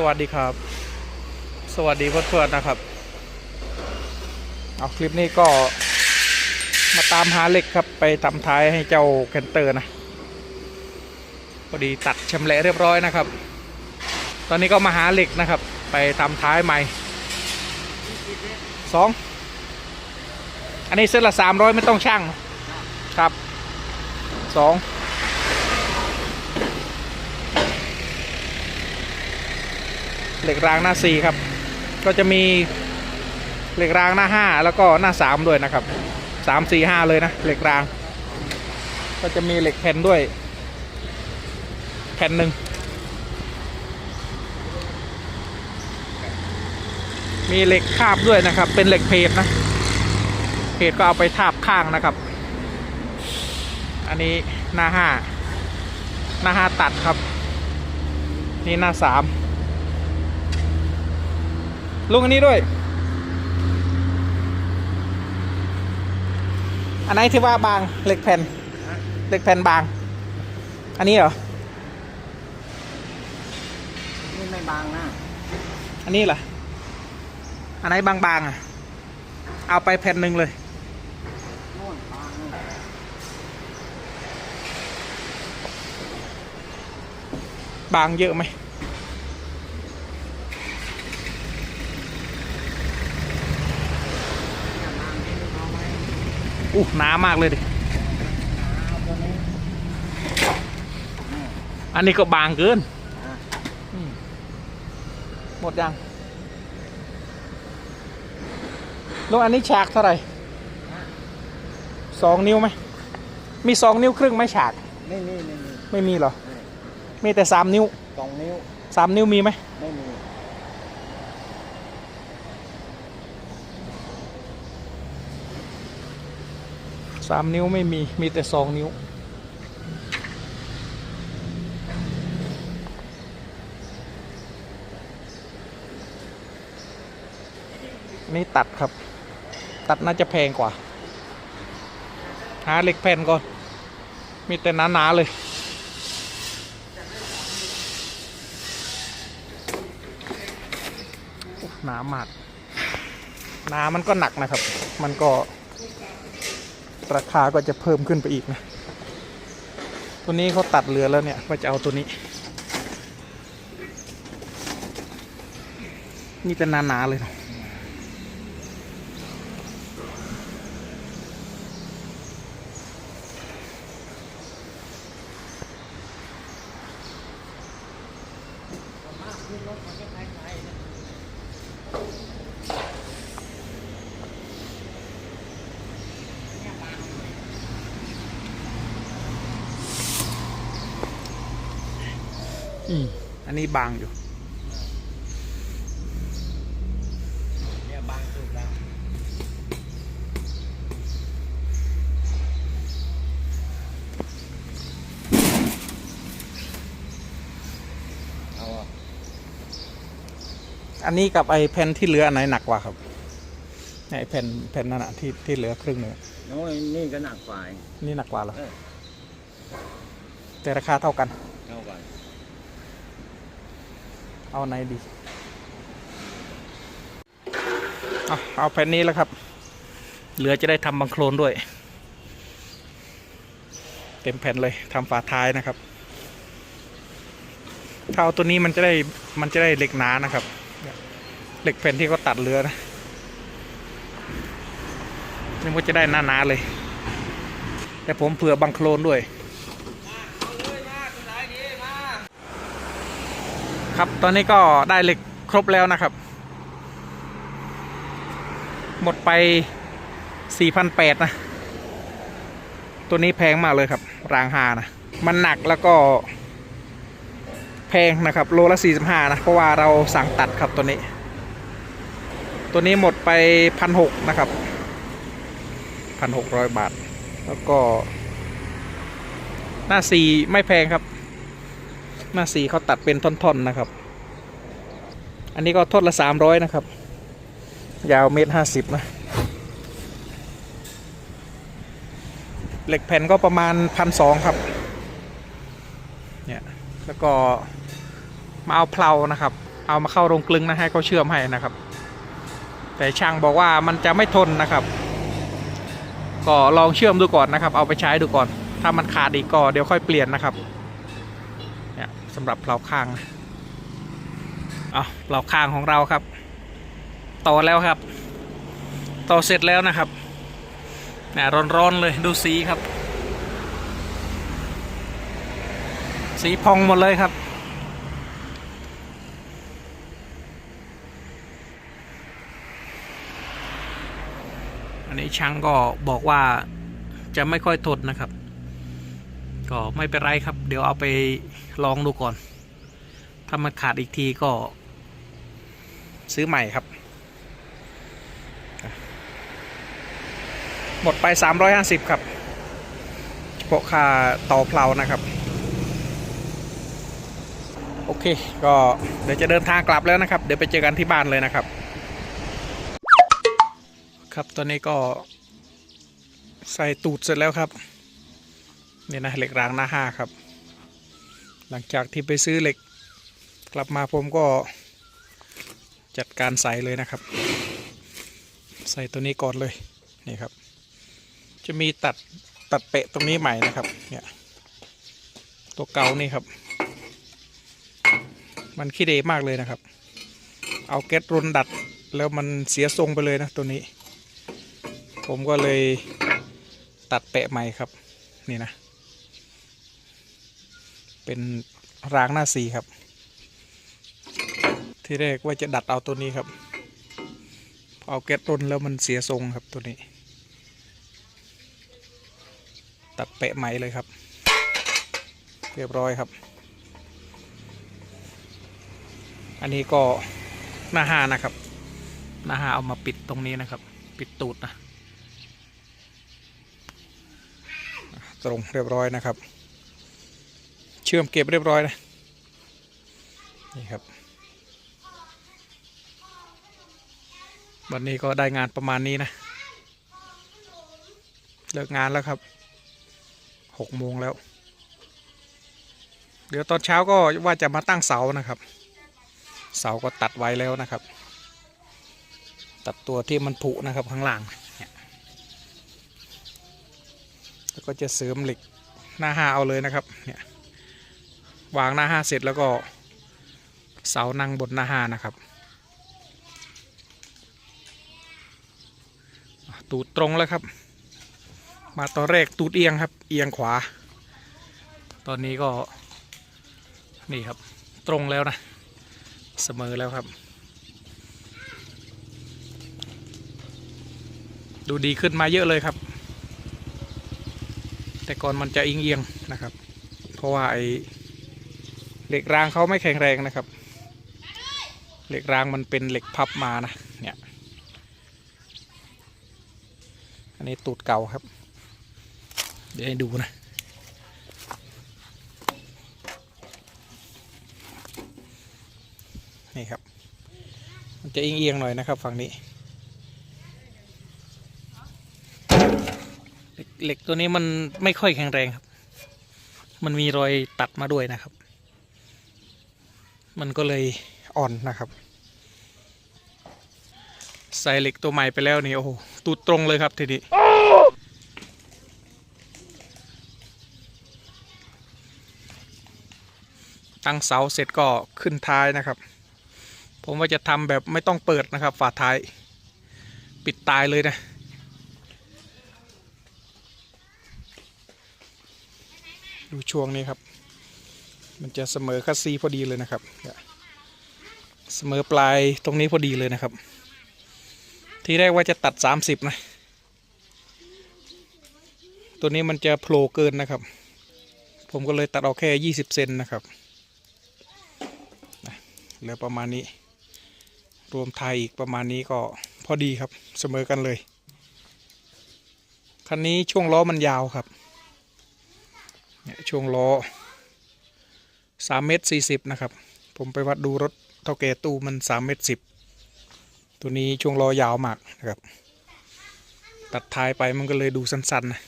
สวัสดีครับ สวัสดีเพื่อนๆนะครับ เอาคลิปนี้ก็มาตามหาเหล็กครับไปทำท้ายให้เจ้าแคนเตอร์นะพอดีตัดชำแหละเรียบร้อยนะครับ ตอนนี้ก็มาหาเหล็กนะครับ ไปทำท้ายใหม่สองอันนี้เส้นละสามร้อยไม่ต้องช่างครับสอง เหล็กรางหน้า4ครับ ก็จะมีเหล็กรางหน้า5แล้วก็หน้า3ด้วยนะครับ3 4 5เลยนะเหล็กราง ก็จะมีเหล็กแผ่นด้วยแผ่นหนึ่งมีเหล็กคาบด้วยนะครับ เป็นเหล็กเพจนะเพจก็เอาไปทาบข้างนะครับ อันนี้หน้า5หน้า5ตัดครับ นี่หน้า3 ลงอันนี้ด้วย อันไหนที่ว่าบางเหล็กแผ่นเหล็กแผ่นบาง อันนี้เหรอนี่ไม่บางนะ อันนี้เหรออันไหนบางๆอะ เอาไปแผ่นหนึ่งเลยโน่นบางนะบางเยอะไหม เนี่ยบางที่เอาไว้ อู้หนามากเลยดิเอาตัวนี้นี่อันนี้ก็บางเกินอะอืมหมดยังลงอันนี้ฉากเท่าไหร่สองนิ้วไหม มีสองนิ้วครึ่งไหมฉาก ไม่มีไม่มีไม่มีเหรอนี่มีแต่สามนิ้ว สองนิ้วสามนิ้วมีไหมไม่มี สามนิ้วไม่มีมีแต่สองนิ้ว นี่ตัดครับ ตัดน่าจะแพงกว่า หาเหล็กแผ่นก่อน มีแต่หนาๆเลยหนามากหนามันก็หนักนะครับ มันก็ ราคาก็จะเพิ่มขึ้นไปอีกนะ ตัวนี้เขาตัดเหลือแล้วเนี่ยว่าจะเอาตัวนี้ นี่เป็นหนาๆเลยนะ อืมอันนี้บางอยู่เนี่ยบางสุดแล้วเอาอะอันนี้กับไอ้แผ่นที่เหลืออันไหนหนักกว่าครับเนี่ยไอ้แผ่นแผ่นนั่นอะที่ที่เหลือครึ่งหนึงอะโน้ยนี่ก็หนักกว่าอีกนี่หนักกว่าเหรอเออแต่ราคาเท่ากันเท่ากัน เอาไหนดีเอาเอาแผ่นนี้แล้วครับ เหลือจะได้ทำบังโคลนด้วย เต็มแผ่นเลยทำฝาท้ายนะครับถ้าเอาตัวนี้มันจะได้มันจะได้เหล็กหนานะครับเหล็กแผ่นที่เขาตัดเหลือนะนี่มันจะได้หนาๆเลย แต่ผมเผื่อบังโคลนด้วย ครับ ตอนนี้ก็ได้เหล็กครบแล้วนะครับ หมดไป 4,800 นะ ตัวนี้แพงมากเลยครับ รางหานะ มันหนักแล้วก็ แพงนะครับ โลละ 45 นะ เพราะว่าเราสั่งตัดครับตัวนี้ ตัวนี้หมดไปพันหกนะครับพันหกร้อยบาท แล้วก็ หน้าสีไม่แพงครับ หน้าสีเขาตัดเป็นท่อนๆนะครับ อันนี้ก็ทดละสามร้อยนะครับ ยาวเมตรห้าสิบนะ เหล็กแผ่นก็ประมาณพันสองครับ เนี่ย แล้วก็มาเอาเพลานะครับ เอามาเข้าโรงกลึงนะให้เขาเชื่อมให้นะครับ แต่ช่างบอกว่ามันจะไม่ทนนะครับ ก็ลองเชื่อมดูก่อนนะครับ เอาไปใช้ดูก่อน ถ้ามันขาดอีกก็เดี๋ยวค่อยเปลี่ยนนะครับ สำหรับเผาข้างเอาเผาข้างของเราครับ ต่อแล้วครับ ต่อเสร็จแล้วนะครับนี่ร้อนๆเลยดูสีครับ สีพองหมดเลยครับอันนี้ช่างก็บอกว่าจะไม่ค่อยทนนะครับ ก็ไม่เป็นไรครับ เดี๋ยวเอาไปลองดูก่อน ถ้ามันขาดอีกทีก็ ซื้อใหม่ครับ หมดไป 350 ครับเฉพาะค่าต่อเพลานะครับ โอเค ก็เดี๋ยวจะเดินทางกลับแล้วนะครับ เดี๋ยวไปเจอกันที่บ้านเลยนะครับ ครับตอนนี้ก็ใส่ตูดเสร็จแล้วครับ นี่นะเหล็กรางหน้าห้าครับ หลังจากที่ไปซื้อเหล็ก กลับมาผมก็จัดการใส่เลยนะครับ ใส่ตัวนี้ก่อนเลยนี่ครับ จะมีตัดตัดเปะตรงนี้ใหม่นะครับเนี่ยตัวเก่านี่ครับ มันขี้เดมากเลยนะครับ เอาแก๊สรนดัดแล้วมันเสียทรงไปเลยนะตัวนี้ ผมก็เลยตัดแปะใหม่ครับ นี่นะ เป็นรางหน้าสีครับ ที่แรกว่าจะดัดเอาตัวนี้ครับพอเอาแก๊สรนแล้วมันเสียทรงครับตัวนี้ ตัดแปะใหมเลยครับ เรียบร้อยครับ อันนี้ก็หน้าห้านะครับ หน้าห้าเอามาปิดตรงนี้นะครับ ปิดตูดนะ ตรงเรียบร้อยนะครับ เชื่อมเก็บเรียบร้อยนะนี่ครับ วันนี้ก็ได้งานประมาณนี้นะเลิกงานแล้วครับหกโมงแล้ว เดี๋ยวตอนเช้าก็ว่าจะมาตั้งเสานะครับ เสาก็ตัดไว้แล้วนะครับ ตัดตัวที่มันผุนะครับข้างล่างแล้วก็จะเสริมเหล็กหน้าห้าเอาเลยนะครับเนี่ย วางหน้าห้าเสร็จแล้วก็เสานั่งบนหน้าห้านะครับ ตูดตรงแล้วครับ มาตอนแรกตูดเอียงครับ เอียงขวา ตอนนี้ก็นี่ครับตรงแล้วนะ เสมอแล้วครับ ดูดีขึ้นมาเยอะเลยครับ แต่ก่อนมันจะอิงเอียงๆนะครับ เพราะว่าไอ เหล็กรางเขาไม่แข็งแรงนะครับ เหล็กรางมันเป็นเหล็กพับมานะเนี่ยอันนี้ตูดเก่าครับ เดี๋ยวให้ดูนะนี่ครับ มันจะเอียงๆหน่อยนะครับฝั่งนี้เหล็กเหล็กตัวนี้มันไม่ค่อยแข็งแรงครับ มันมีรอยตัดมาด้วยนะครับ มันก็เลยอ่อนนะครับใส่เหล็กตัวใหม่ไปแล้วนี่โอ้โหตูดตรงเลยครับทีนี้ตั้งเสาเสร็จก็ขึ้นท้ายนะครับ ผมว่าจะทำแบบไม่ต้องเปิดนะครับ ฝาท้าย ปิดตายเลยนะดูช่วงนี้ครับ มันจะเสมอคัสซีพอดีเลยนะครับ เสมอปลายตรงนี้พอดีเลยนะครับ ที่แรกว่าจะตัด 30 นะ ตัวนี้มันจะโผล่เกินนะครับ ผมก็เลยตัดเอาแค่ 20 เซนนะครับนะเหลือประมาณนี้ รวมไทยอีกประมาณนี้ก็พอดีครับ เสมอกันเลย คันนี้ช่วงล้อมันยาวครับ ช่วงล้อ 3เมตร40นะครับ ผมไปวัดดูรถเท่าแก่ตู้มัน3เมตร10ตัวนี้ช่วงล้อยาวมากนะครับ ตัดท้ายไปมันก็เลยดูสั้นๆนะ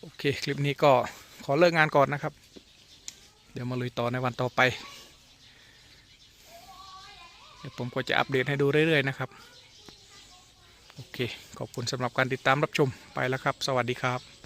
โอเค คลิปนี้ก็ขอเลิกงานก่อนนะครับ เดี๋ยวมาลุยต่อในวันต่อไป เดี๋ยวผมก็จะอัปเดตให้ดูเรื่อยๆนะครับ โอเค ขอบคุณสำหรับการติดตามรับชมไปแล้วครับ สวัสดีครับ